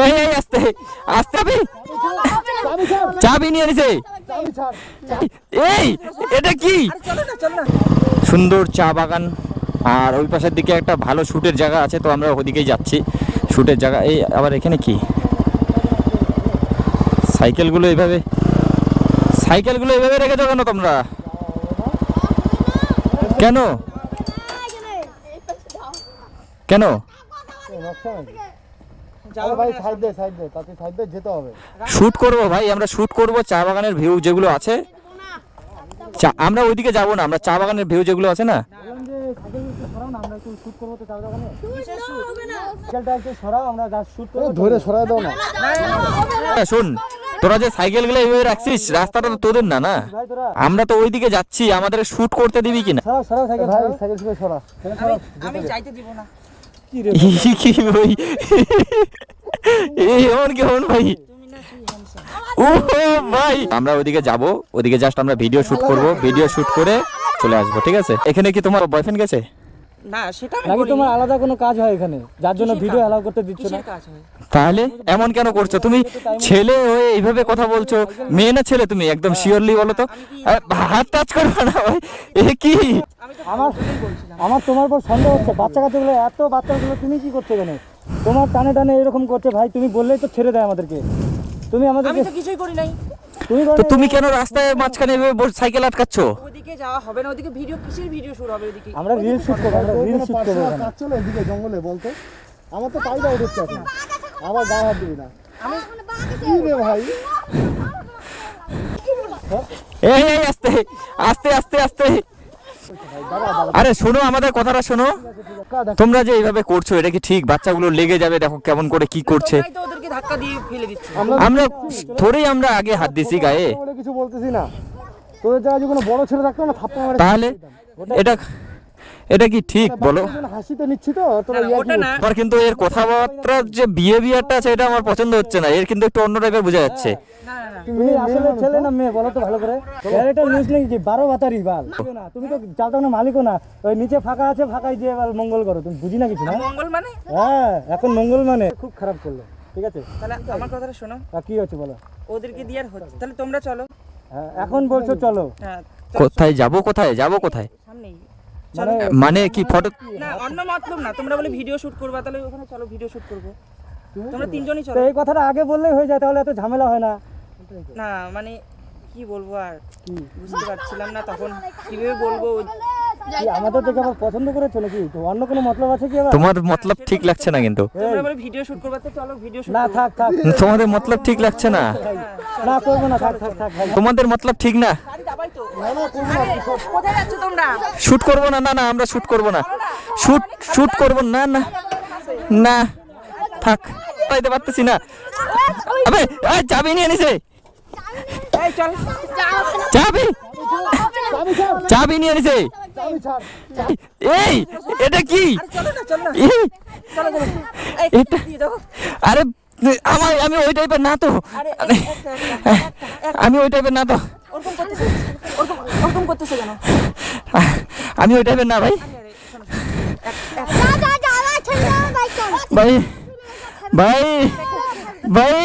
এই এই, আস্তে আস্তে আবি। চাবি নিয়ে নিছে। এই, এটা কি? সুন্দর চা বাগান। আর ওই পাশের দিকে একটা ভালো শুটের জায়গা আছে, তো আমরা ওদিকেই যাচ্ছি। শুটের জায়গা, এই আবার এখানে কি? সাইকেলগুলো এইভাবে সাইকেলগুলো এইভাবে রেখেছো কেন তোমরা? কেন? কেন? ভাই সাইড দে সাইড দে তাতে সাইড দে যেতে হবে। শুট করব ভাই আমরা শুট করব চা বাগানের ভিউ যেগুলো আছে। চা- আমরা ওইদিকে যাব না আমরা চা বাগানের ভিউ যেগুলো আছে না। সাইকেল ধরে সরাই দাও না। হ্যাঁ, শোন তোরা যে সাইকেলগুলো এইভাবে রাখছিস রাস্তাটা তো তোদের না না? আমরা তো ওইদিকে যাচ্ছি আমাদের শুট করতে দিবি কিনা? সাইকেল সাইকেল আমি যাইতে দিব না। কি ভাই? এই এমন কেমন ভাই? ও ভাই। আমরা ওইদিকে যাব ওদিকে জাস্ট আমরা ভিডিও শুট করব ভিডিও শুট করে চলে আসব ঠিক আছে? এখানে কি তোমার বয়ফ্রেন্ড গেছে? না সেটা নাকি তোমার আলাদা কোনো কাজ হয় এখানে? যার জন্য ভিডিও অ্যালাউ করতে দিচ্ছ না? হয়? তাহলে এমন কেন করছ? তুমি ছেলে হয়ে এইভাবে কথা বলছো। মেয়ে না ছেলে তুমি? একদম শিওরলি বলো তো। হাত টাচ করবে না ভাই। এ কি? আমার আমার তোমার উপর সন্দেহ হচ্ছে। বাচ্চা কাচ্চাগুলো এত বাচ্চাগুলো তুমি কি করছ এখানে? তোমার টানে টানে এরকম করছে। ভাই তুমি বললেই তো ছেড়ে দেয় আমাদেরকে। তুমি আমি আমাদেরকে কিছুই করি নাই। তুমি তো তুমি কেন রাস্তায় মাঝখানে সাইকেল আটকাচ্ছ? ওদিকে যাওয়া হবে না ওদিকে ভিডিও কিসের ভিডিও শুরু হবে ওদিকে? আমরা রিল শুট করব আমরা রিল শুট করব। কাজ চলে এদিকে জঙ্গলে বলতো। আমার তো দাও উঠছে এখন। আমার গায়ে হাত দিবি না। আমি কি রে ভাই? এই এই আস্তে আস্তে আস্তে আস্তে। আরে শোনো আমাদের কথাটা শোনো। তোমরা যে এইভাবে করছ এটা কি ঠিক? বাচ্চাগুলো লেগে যাবে দেখো কেমন করে কি করছে। তোমরাই তো ওদেরকে ধাক্কা দিয়ে ফেলে দিচ্ছ। আমরা থোড়েই আমরা আগে হাত দিছি গায়ে। কিছু বলতেছি না। তোদের জায়গায় যদি কোনো বড় ছেলে থাকতো না থাপ্পা মারে তাহলে এটা এটা কি ঠিক? বলো। হাসিতে নিচ্ছি তো আমার কিন্তু এর কথাবার্তার যে বিহেভিয়ারটা আছে এটা আমার পছন্দ হচ্ছে না। এর কিন্তু একটু অন্য টাইপের বোঝা যাচ্ছে। না না না। তুমি আসলে ছেলে না মেয়ে বলো তো ভালো করে। ক্যারেক্টার লুজ নাকি কি বারো বাতারি বাল? না। তুমি তো চালটা না মালিকও না। ওই নিচে ফাঁকা আছে ফাঁকায় দিয়ে এবার মঙ্গল করো। তুমি বুঝি না কিছু না? মঙ্গল মানে? হ্যাঁ এখন মঙ্গল মানে। খুব খারাপ করল ঠিক আছে? তাহলে আমার কথাটা শোনো। কি হচ্ছে বলো? ওদেরকে দিয়ে আর হচ্ছে। তাহলে তোমরা চলো। হ্যাঁ, এখন বলছো চলো। হ্যাঁ কোথায় যাব কোথায়? যাব কোথায়? মানে মানে কি ফটো না অন্য মতলব না তোমরা বলে ভিডিও শুট করবা তাহলে ওখানে চলো ভিডিও শুট করব। তোমরা তিনজনই চলো। এই কথাটা আগে বললেই হয়ে যায় তাহলে এত ঝামেলা হয় না। না মানে কি বলব আর? বুঝতে পারছিলাম না তখন। কীভাবে বলব? আমাদের দেখে আবার পছন্দ করেছ নাকি? তো অন্য কোনো মতলব আছে কি আবার? তোমার মতলব ঠিক লাগছে না কিন্তু। তোমরা বলে ভিডিও শুট করবা তো চলো ভিডিও শুট না থাক থাক। তোমাদের মতলব ঠিক লাগছে না? না করব না থাক থাক থাক। তোমাদের মতলব ঠিক না? শুট করব না না না আমরা শুট করব না। শুট শুট করব না না। না থাক পাইতে পারতেছি না। আবে চাবি নিয়ে নিছে। চাবি। চাবি নিয়ে নিছে। এই এটা কি? আরে আমার আমি ওই টাইপের না তো। আমি ওই টাইপের না তো। করতেছে কেন? আমি ওই টাইপের না ভাই। ভাই ভাই ভাই।